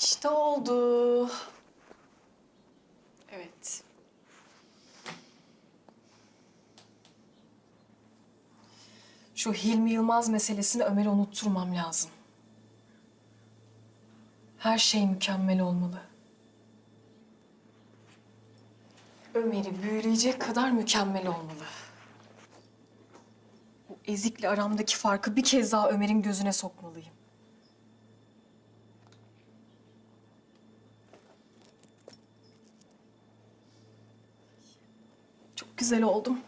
İşte oldu. Evet. Şu Hilmi Yılmaz meselesini Ömer'e unutturmam lazım. Her şey mükemmel olmalı. Ömer'i büyüleyecek kadar mükemmel olmalı. Bu ezikle aramdaki farkı bir kez daha Ömer'in gözüne sokmalıyım. Güzel oldum.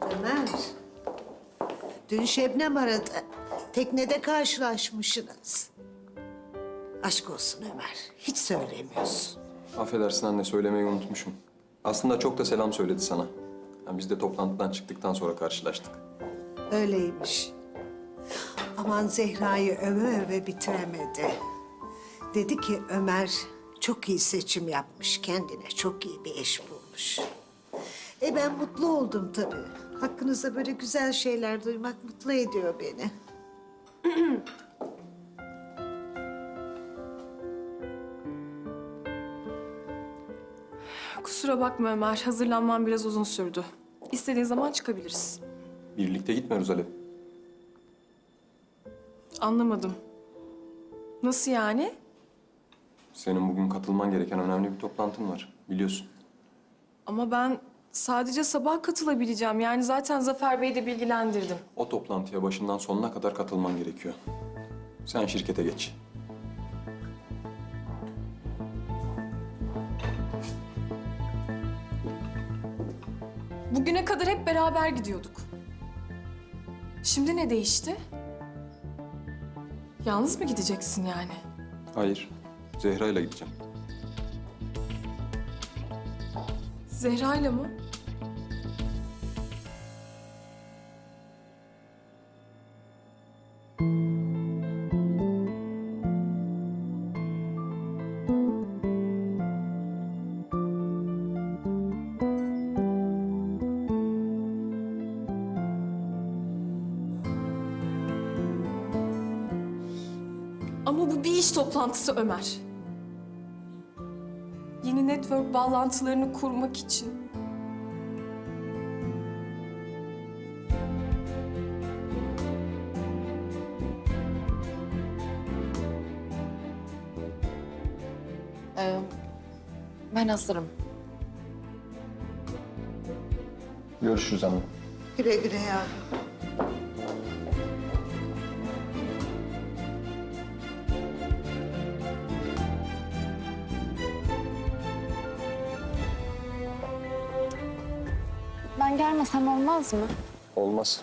Ömer. Dün Şebnem aradı. Teknede karşılaşmışsınız. Aşk olsun Ömer. Hiç söylemiyorsun. Affedersin anne söylemeyi unutmuşum. Aslında çok da selam söyledi sana. Yani biz de toplantıdan çıktıktan sonra karşılaştık. Öyleymiş. Aman Zehra'yı öve öve bitiremedi. Dedi ki Ömer çok iyi seçim yapmış. Kendine çok iyi bir eş bulmuş. E ben mutlu oldum tabii. Hakkınızda böyle güzel şeyler duymak mutlu ediyor beni. Kusura bakma Ömer, hazırlanmam biraz uzun sürdü. İstediğin zaman çıkabiliriz. Birlikte gitmiyoruz Alev. Anlamadım. Nasıl yani? Senin bugün katılman gereken önemli bir toplantın var. Biliyorsun. Ama ben sadece sabah katılabileceğim. Yani zaten Zafer Bey'i de bilgilendirdim. O toplantıya başından sonuna kadar katılman gerekiyor. Sen şirkete geç. Bugüne kadar hep beraber gidiyorduk. Şimdi ne değişti? Yalnız mı gideceksin yani? Hayır. Zehra ile gideceğim. Zehra'yla mı? Ama bu bir iş toplantısı Ömer. Yeni network bağlantılarını kurmak için. Ee, ben hazırım. Görüşürüz anne. Güle güle yavrum. Ben gelmesem olmaz mı? Olmaz.